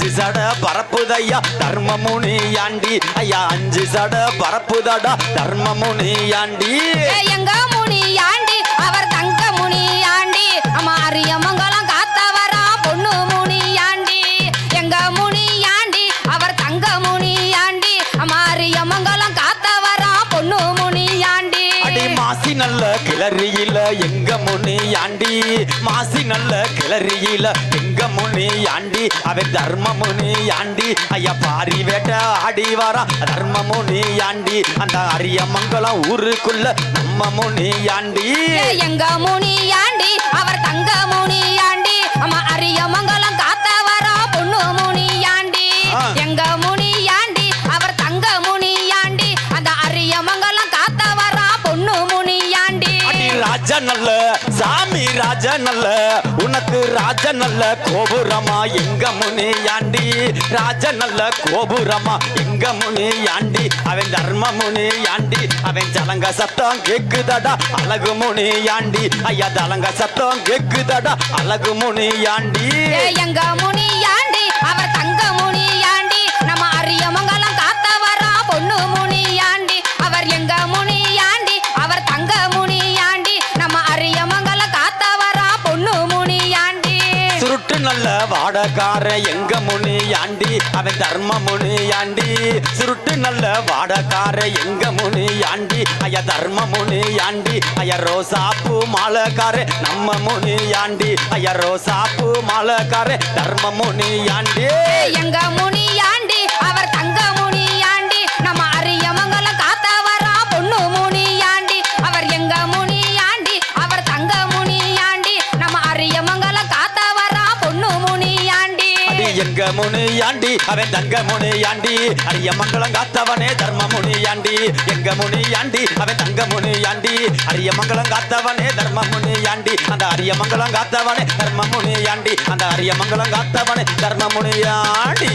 அஞ்சு சட பரப்புதையா? தர்மமுனி ஆண்டி. ஐயா அஞ்சு சட பரப்புதடா. தர்மமுனி ஆண்டி. எங்க மாசி நல்ல கிளறியில எங்க முனி ஆண்டி? மாசி நல்ல கிளறியில எங்க முனி ஆண்டி? அவன் தர்ம முனி ஆண்டி. ஐயா பாரி வேட்ட ஆடி வாரா தர்ம முனி ஆண்டி. அந்த அரியமங்கலம் ஊருக்குள்ள நம்ம முனி ஆண்டி. எங்க முனி ஆண்டி ராஜா நல்ல சாமி ராஜா நல்ல உனக்கு ராஜா நல்ல கோபுரமா எங்க முனி ஆண்டி ராஜா நல்ல கோபுரமா எங்க முனி ஆண்டி அவன் தர்ம முனி ஆண்டி அவன் ஜலங்க சத்தம் கேக்குதடா அழகு முனி ஆண்டி ஐயா தலங்க சத்தம் கேக்குதடா அழகு முனி ஆண்டி எங்க முனி ஆண்டி நல்ல வாடகார எங்க முனி ஆண்டி அவன் தர்ம முனி ஆண்டி சுருட்டு நல்ல வாடகார எங்க முனி ஆண்டி ஐயா தர்ம முனி ஆண்டி ஐயா ரோசாப்பு மாலக்கார நம்ம முனி ஆண்டி ஐயா ரோசாப்பு மாலக்கார தர்ம முனி ஆண்டி எங்க முனி ஆண்டி அவன் தங்க முனி ஆண்டி அரிய மங்களம் காத்தவனே தர்ம முனி ஆண்டி எங்க முனி ஆண்டி அவன் தங்க முனி ஆண்டி அரிய மங்களம் காத்தவனே தர்ம முனி ஆண்டி அந்த அரிய மங்களம் காத்தவனே தர்ம முனி ஆண்டி அந்த அரிய மங்களம் காத்தவனே தர்ம முனி ஆண்டி